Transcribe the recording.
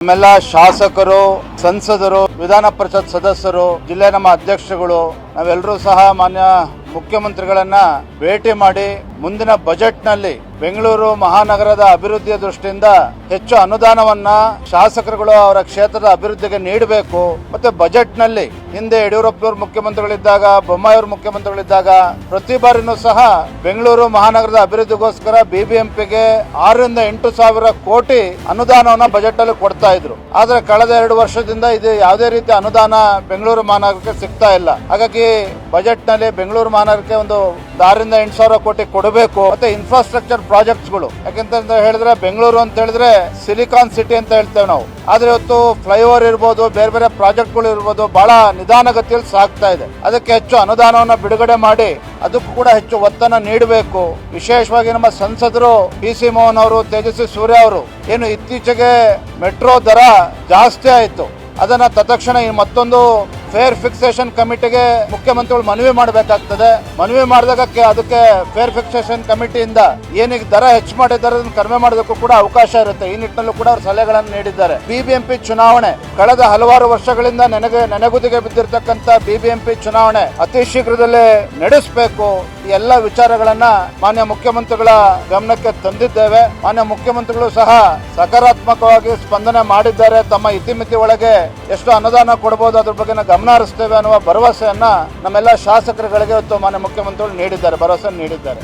ನಮ್ಮೆಲ್ಲ ಶಾಸಕರು ಸಂಸದರು ವಿಧಾನ ಪರಿಷತ್ ಸದಸ್ಯರು ಜಿಲ್ಲೆ ನಮ್ಮ ಅಧ್ಯಕ್ಷರುಗಳು ನಾವೆಲ್ಲರೂ ಸಹ ಮಾನ್ಯ ಮುಖ್ಯಮಂತ್ರಿಗಳನ್ನ ಭೇಟಿ ಮಾಡಿ ಮುಂದಿನ ಬಜೆಟ್ನಲ್ಲಿ ಬೆಂಗಳೂರು ಮಹಾನಗರದ ಅಭಿವೃದ್ಧಿಯ ದೃಷ್ಟಿಯಿಂದ ಹೆಚ್ಚು ಅನುದಾನವನ್ನ ಶಾಸಕರುಗಳು ಅವರ ಕ್ಷೇತ್ರದ ಅಭಿವೃದ್ಧಿಗೆ ನೀಡಬೇಕು. ಮತ್ತೆ ಬಜೆಟ್ನಲ್ಲಿ ಹಿಂದೆ ಯಡಿಯೂರಪ್ಪನವರು ಮುಖ್ಯಮಂತ್ರಿಗಳಿದ್ದಾಗ, ಬೊಮ್ಮಾಯಿಯವರು ಮುಖ್ಯಮಂತ್ರಿಗಳಿದ್ದಾಗ ಪ್ರತಿ ಬಾರಿನೂ ಸಹ ಬೆಂಗಳೂರು ಮಹಾನಗರದ ಅಭಿವೃದ್ಧಿಗೋಸ್ಕರ ಬಿಬಿಎಂಪಿಗೆ ಆರರಿಂದ ಎಂಟು ಸಾವಿರ ಕೋಟಿ ಅನುದಾನವನ್ನ ಬಜೆಟ್ ಅಲ್ಲಿ ಕೊಡ್ತಾ ಇದ್ರು. ಆದ್ರೆ ಕಳೆದ ಎರಡು ವರ್ಷದಿಂದ ಇದು ಯಾವುದೇ ರೀತಿ ಅನುದಾನ ಬೆಂಗಳೂರು ಮಹಾನಗರಕ್ಕೆ ಸಿಗ್ತಾ ಇಲ್ಲ. ಹಾಗಾಗಿ ಬಜೆಟ್ನಲ್ಲಿ ಬೆಂಗಳೂರು ಮಹಾನಗರಕ್ಕೆ ಒಂದು ದಾರಿಂದ ಎಂಟು ಸಾವಿರ ಕೋಟಿ ಕೊಡಬೇಕು. ಮತ್ತೆ ಇನ್ಫ್ರಾಸ್ಟ್ರಕ್ಚರ್ ಪ್ರಾಜೆಕ್ಟ್ಸ್ಗಳು ಯಾಕೆಂತ ಹೇಳಿದ್ರೆ ಬೆಂಗಳೂರು ಅಂತ ಹೇಳಿದ್ರೆ ಸಿಲಿಕಾನ್ ಸಿಟಿ ಅಂತ ಹೇಳ್ತೇವೆ ನಾವು. ಆದ್ರೆ ಇವತ್ತು ಫ್ಲೈಓವರ್ ಇರ್ಬೋದು, ಬೇರೆ ಬೇರೆ ಪ್ರಾಜೆಕ್ಟ್ಗಳು ಇರ್ಬೋದು, ಬಹಳ ನಿಧಾನಗತಿಯಲ್ಲಿ ಸಾಗ್ತಾ ಇದೆ. ಅದಕ್ಕೆ ಹೆಚ್ಚು ಅನುದಾನವನ್ನ ಬಿಡುಗಡೆ ಮಾಡಿ, ಅದಕ್ಕೂ ಕೂಡ ಹೆಚ್ಚು ಒತ್ತನ್ನ ನೀಡಬೇಕು. ವಿಶೇಷವಾಗಿ ನಮ್ಮ ಸಂಸದರು ಪಿ ಸಿ ಮೋಹನ್ ಅವರು, ತೇಜಸ್ವಿ ಸೂರ್ಯ ಅವರು, ಏನು ಇತ್ತೀಚೆಗೆ ಮೆಟ್ರೋ ದರ ಜಾಸ್ತಿ ಆಯಿತು. ಅದನ್ನ ತತ್ಕ್ಷಣ ಮತ್ತೊಂದು ಫೇರ್ ಫಿಕ್ಸೇಷನ್ ಕಮಿಟಿಗೆ ಮುಖ್ಯಮಂತ್ರಿಗಳು ಮನವಿ ಮಾಡಬೇಕಾಗ್ತದೆ. ಮನವಿ ಮಾಡಿದಾಗ ಅದಕ್ಕೆ ಫೇರ್ ಫಿಕ್ಸೇಷನ್ ಕಮಿಟಿಯಿಂದ ಏನೀಗ ದರ ಹೆಚ್ಚು ಮಾಡಿದ್ದಾರೆ ಅದನ್ನು ಕಡಿಮೆ ಮಾಡೋದಕ್ಕೂ ಕೂಡ ಅವಕಾಶ ಇರುತ್ತೆ. ಈ ನಿಟ್ಟಿನಲ್ಲೂ ಕೂಡ ಅವರು ಸಲಹೆಗಳನ್ನು ನೀಡಿದ್ದಾರೆ. ಬಿಬಿಎಂಪಿ ಚುನಾವಣೆ ಕಳೆದ ಹಲವಾರು ವರ್ಷಗಳಿಂದ ನೆನೆಗೆ ನೆನೆಗುದಿಗೆ ಬಿದ್ದಿರತಕ್ಕಂತ ಬಿಬಿಎಂಪಿ ಚುನಾವಣೆ ಅತಿ ಶೀಘ್ರದಲ್ಲೇ ನಡೆಸಬೇಕು. ಈ ಎಲ್ಲ ವಿಚಾರಗಳನ್ನ ಮಾನ್ಯ ಮುಖ್ಯಮಂತ್ರಿಗಳ ಗಮನಕ್ಕೆ ತಂದಿದ್ದೇವೆ. ಮಾನ್ಯ ಮುಖ್ಯಮಂತ್ರಿಗಳು ಸಹ ಸಕಾರಾತ್ಮಕವಾಗಿ ಸ್ಪಂದನೆ ಮಾಡಿದ್ದಾರೆ. ತಮ್ಮ ಇತಿಮಿತಿ ಒಳಗೆ ಎಷ್ಟು ಅನುದಾನ ಕೊಡಬಹುದು ಅದ್ರ ಬಗ್ಗೆ ನಾವು ಗಮನ ಹರಿಸ್ತೇವೆ ಅನ್ನುವ ಭರವಸೆಯನ್ನು ನಮ್ಮೆಲ್ಲ ಶಾಸಕರುಗಳಿಗೆ ಇವತ್ತು ಮಾನ್ಯ ಮುಖ್ಯಮಂತ್ರಿಗಳು ನೀಡಿದ್ದಾರೆ ಭರವಸೆ ನೀಡಿದ್ದಾರೆ.